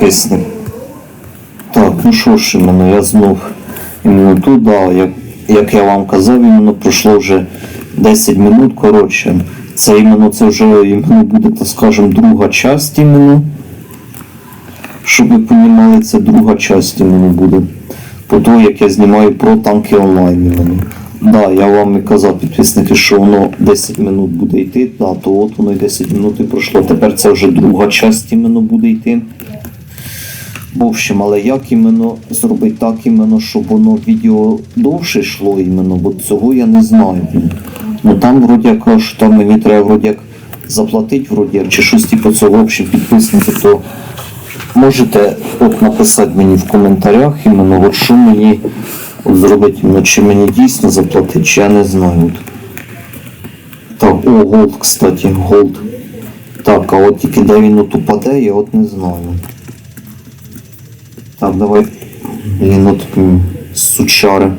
підписник. Так, ну що ж, іменно я знов іменно тут, да, як, як я вам казав, іменно пройшло вже 10 минут. Коротше, це іменно це вже іменно буде, так скажем, друга часть іменно. Щоб ви розуміли, це друга часть іменно буде. По того, як я знімаю про танки онлайн іменно. Да, я вам і казав, підписники, що воно 10 минут буде йти, да, то от воно і 10 минут і пройшло. Тепер це вже друга часть іменно буде йти. Общем, але як іменно зробити так іменно, щоб воно відео довше йшло іменно, бо цього я не знаю. Ну там вроді як там мені треба вроді як заплатити, вроді як, чи щось типу цього, в общем, підписники, то можете от написати мені в коментарях іменно, от що мені зробити, іменно, чи мені дійсно заплатити, чи я не знаю. Так, о, голд, кстати, голд. Так, а от тільки де він от упаде, я от не знаю. Так, давай. Блін, от сучари.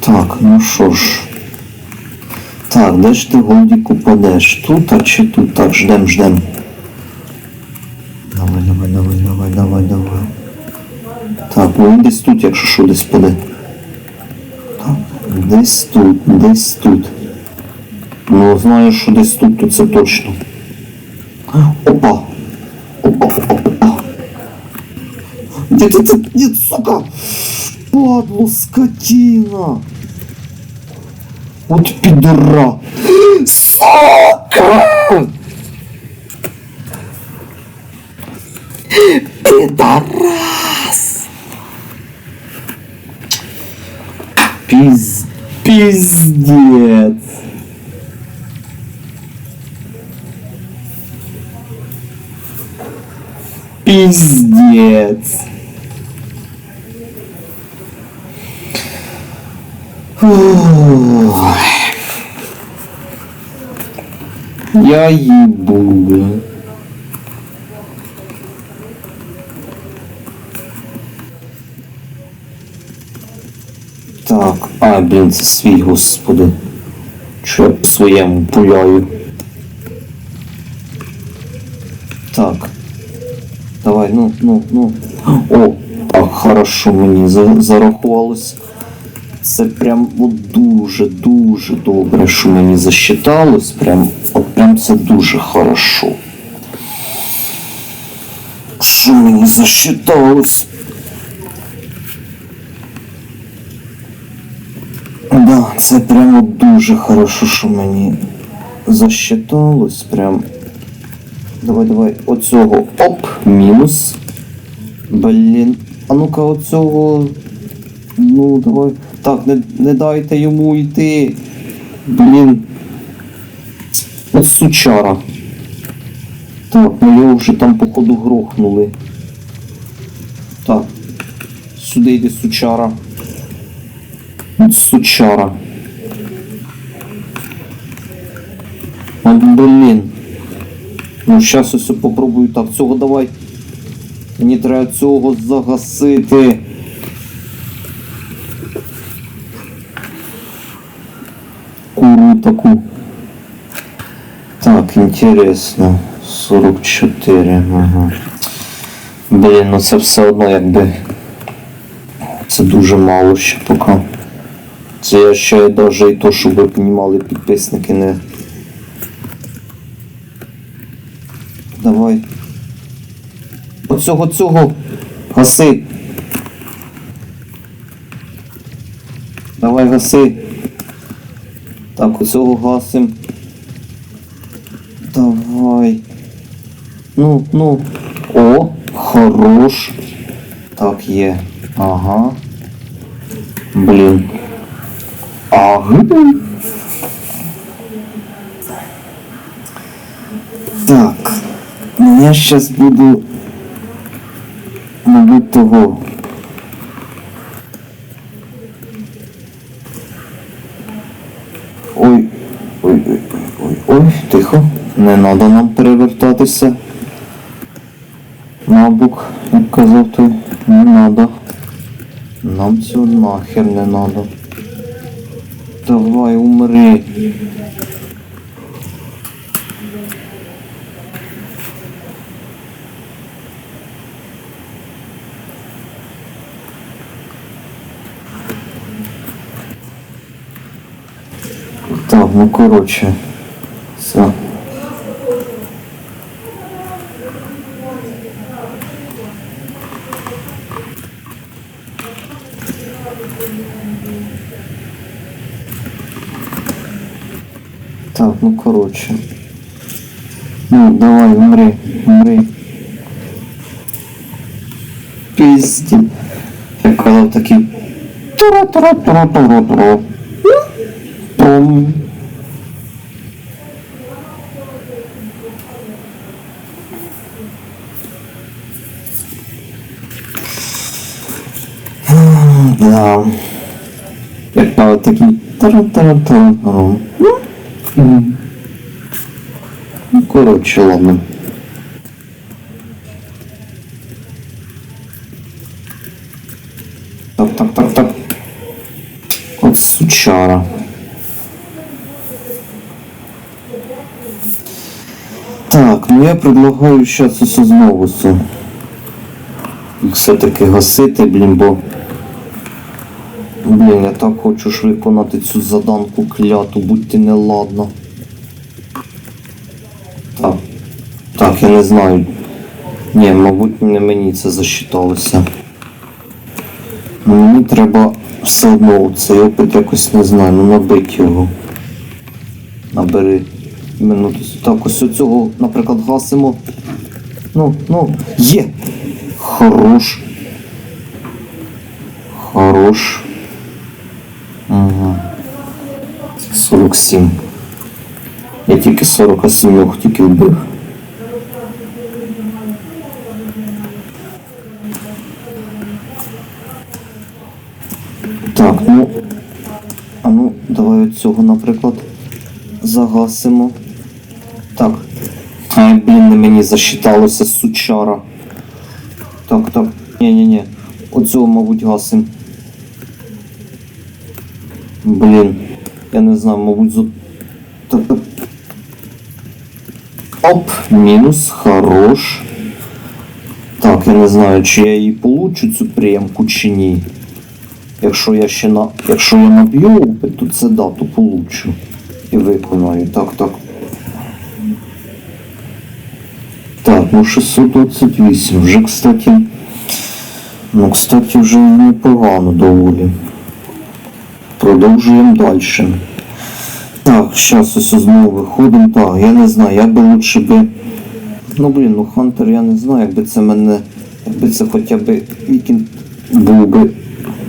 Так, ну що ж. Так, де ж ти голдік упадеш? Тут, а чи тут? Так, ждем, ждем. Давай, давай, давай, давай, давай, давай. Так, ну він десь тут, якщо що, десь паде. Так, десь тут, десь тут. Ну, знаю, що десь тут, то це точно. Опа! Опа, опа, опа. Де ти це? Ні, сука! Падло, скотина! От підора! Сука! Підарас! Пиз... Пиздец! Пиздец. Ой. Я ебу. Так, а, блін, це свій, господи. Що я по своєму пуляю. Так. Давай, ну, ну, ну. О, хорошо мені за- зарахувалось. Це прям от дуже, дуже добре, що мені засчиталось. Прям, от прям це дуже хорошо. Що мені засчиталось? Да, це прямо дуже хорошо, що мені засчиталось. Прям. Давай, давай, оцього. Оп, мінус. Блін. А ну-ка, оцього. Ну, давай. Так, не, не дайте йому йти. Блін. От сучара. Так, ну його вже там походу грохнули. Так. Сюди йде сучара. От сучара. От блін. Ну, зараз ось попробую так. Цього давай. Мені треба цього загасити. Куру таку. Так, інтересно. 44. Ага. Блін, ну це все одно якби. Це дуже мало ще поки. Це я ще навіть і то, щоб ви понімали, підписники не. Давай. Оцього цього гаси. Давай гаси. Так, оцього гасим. Давай. Ну, ну. О, хорош. Так, є. Ага. Блін. Ага. Так. Я сейчас буду, мабуть, того. Ой, ой, ой, ой, ой, тихо. Не треба нам перевертатися. Набук, як казав той, не треба. Нам цього нахер не треба. Давай, умри. Так, ну коротше. Все. Так, ну коротше. Ну, давай, умри, умри. Пізді. Я казав такий. Тура-тура-тура-тура-тура. Пум. Як на такий тара-тара-тара. Коротше, ладно. Так, так, так, так. От сучара. Так, ну я предлагаю сейчас усе знову все. Все-таки гасити, блін, бо. Блін, я так хочу ж виконати цю заданку кляту, будьте неладно. Так. Так, я не знаю. Ні, мабуть, не мені це засчиталося. Мені треба все одно цей опит якось не знаю, ну набити його. Набери минуту. Так, ось цього, наприклад, гасимо. Ну, ну, є! Хорош. Хорош. Ага. 47. Я тільки 47 тільки вбив. Так, ну. А ну, давай от цього, наприклад, загасимо. Так. Ай, блін, не мені засчиталося сучара. Так, так. Ні-ні-ні. Оцього, мабуть, гасим. Блін. Я не знаю, мабуть. Так, так. Оп, мінус, хорош. Так, я не знаю, чи я її получу цю приємку чи ні. Якщо я ще на. Якщо я наб'ю опит, то це да, то получу. І виконаю. Так, так. Так, ну 628. Вже, кстати. Ну, кстати, вже непогано доволі. Продовжуємо далі. Так, зараз ось знову виходимо. Так, я не знаю, я би лучше би. Ну блін, ну Хантер я не знаю, якби це мене. Якби це хоча б вікінд був би.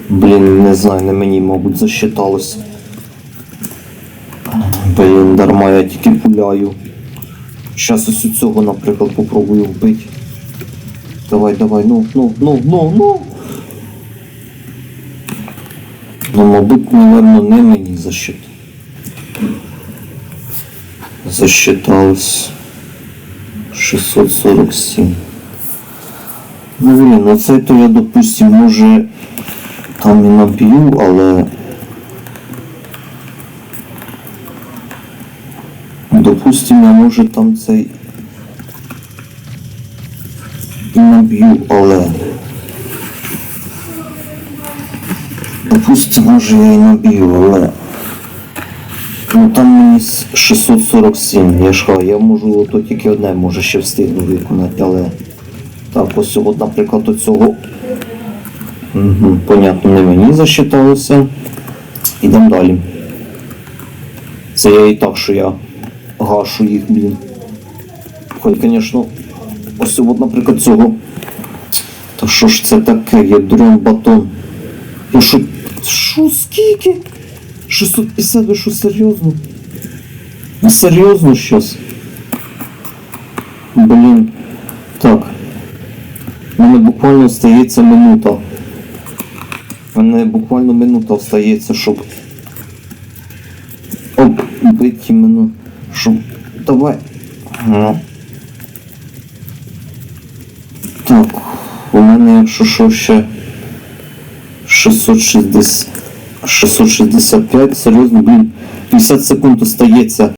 Блін, не знаю, не мені, мабуть, засчиталося. Блін, дарма я тільки пуляю. Щас ось у цього, наприклад, попробую вбити. Давай, давай, ну, ну, ну, ну, ну. Ну, мабуть, напевно, не мені защит. Засчиталось 647. Ну, блін, ну це то я, допустим, може там і наб'ю, але. Допустим, я може там цей. І наб'ю, але. Допустим, може я і наб'ю, але. Ну там мені 647, я ж кажу, я можу ото тільки одне, може ще встигну виконати, але. Так, ось от, наприклад, оцього. Угу, понятно, не мені засчиталося. Ідемо далі. Це я і так, що я гашу їх, блін. Хоч, звісно, ось от, наприклад, цього. Та що ж це таке? Ядрен батон. Ну що скільки? 650, ви що серйозно? Ну, Серйозно щось? Блін. Так. У мене буквально остається минута. У мене буквально минута остається, щоб. Оп, бить іменно. Щоб. Давай. Ну. Так, у мене, якщо що ще 660. 665, серйозно, блін, 50 секунд остається.